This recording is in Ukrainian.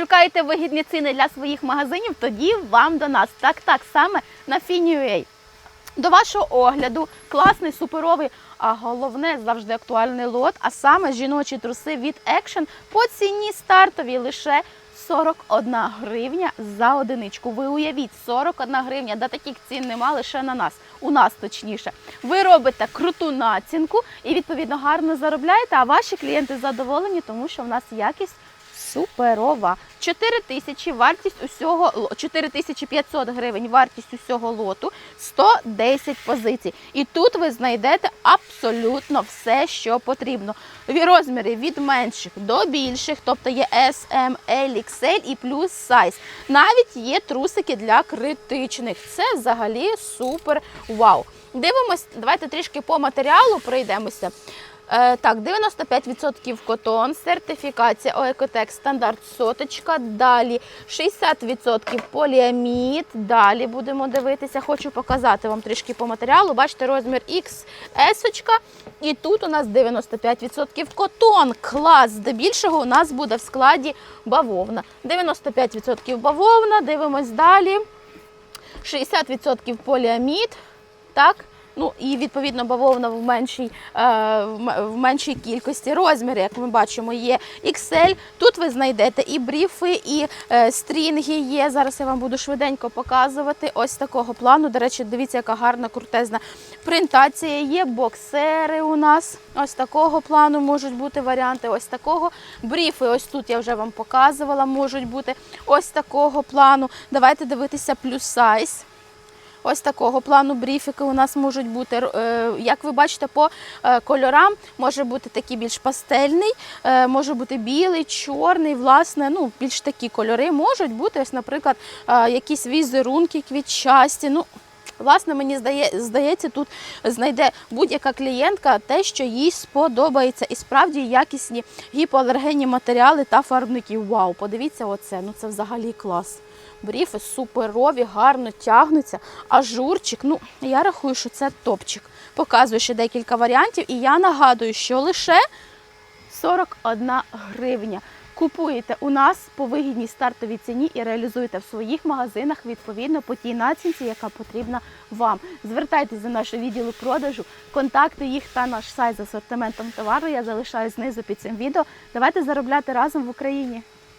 Шукаєте вигідні ціни для своїх магазинів? Тоді вам до нас. Так, так, саме на Fini.ua. До вашого огляду класний, суперовий, а головне завжди актуальний лот, а саме жіночі труси від Action по ціні стартовій лише 41 гривня за одиничку. Ви уявіть, 41 гривня, да таких цін нема лише на нас, у нас точніше. Ви робите круту націнку і відповідно гарно заробляєте, а ваші клієнти задоволені, тому що в нас якість суперова. 4 тисячі вартість усього 4500 гривень вартість усього лоту, 110 позицій. І тут ви знайдете абсолютно все, що потрібно. Розміри від менших до більших, тобто є S, L, XL і плюс сайз. Навіть є трусики для критичних. Це взагалі супер вау. Дивимось, давайте трішки по матеріалу пройдемося. Е, так, 95% котон, сертифікація ОЕКОТЕК стандарт соточка. Далі 60% поліамід. Далі будемо дивитися. Хочу показати вам трішки по матеріалу. Бачите, розмір XS. І тут у нас 95% котон. Клас. Здебільшого у нас буде в складі бавовна. 95% бавовна. Дивимось далі. 60% поліамід. Так. Ну і відповідно бавовна в меншій, е, в меншій кількості розміри, як ми бачимо, є XL. Тут ви знайдете і бріфи, і е, стрінги є. Зараз я вам буду швиденько показувати. Ось такого плану. До речі, дивіться, яка гарна крутезна принтація є. Боксери у нас ось такого плану можуть бути варіанти. Ось такого. Бріфи, ось тут я вже вам показувала, можуть бути ось такого плану. Давайте дивитися плюс сайз. Ось такого плану бріфіки у нас можуть бути. Е, Як ви бачите, по е, кольорам може бути такий більш пастельний, е, може бути білий, чорний, власне, ну, більш такі кольори можуть бути. Ось, наприклад, якісь візерунки квітчасті. Ну, Власне, мені здає, здається, тут знайде будь-яка клієнтка те, що їй сподобається. І справді якісні гіпоалергенні матеріали та фарбники. Вау, подивіться, оце. Ну це взагалі клас. Бріфи суперові, гарно тягнуться. Ажурчик, ну я рахую, що це топчик. Показую ще декілька варіантів, і я нагадую, що лише 41 гривня. Купуєте у нас по вигідній стартовій ціні і реалізуєте в своїх магазинах відповідно по тій націнці, яка потрібна вам. Звертайтесь до нашого відділу продажу, контакти їх та наш сайт з асортиментом товару. Я залишаю знизу під цим відео. Давайте заробляти разом в Україні.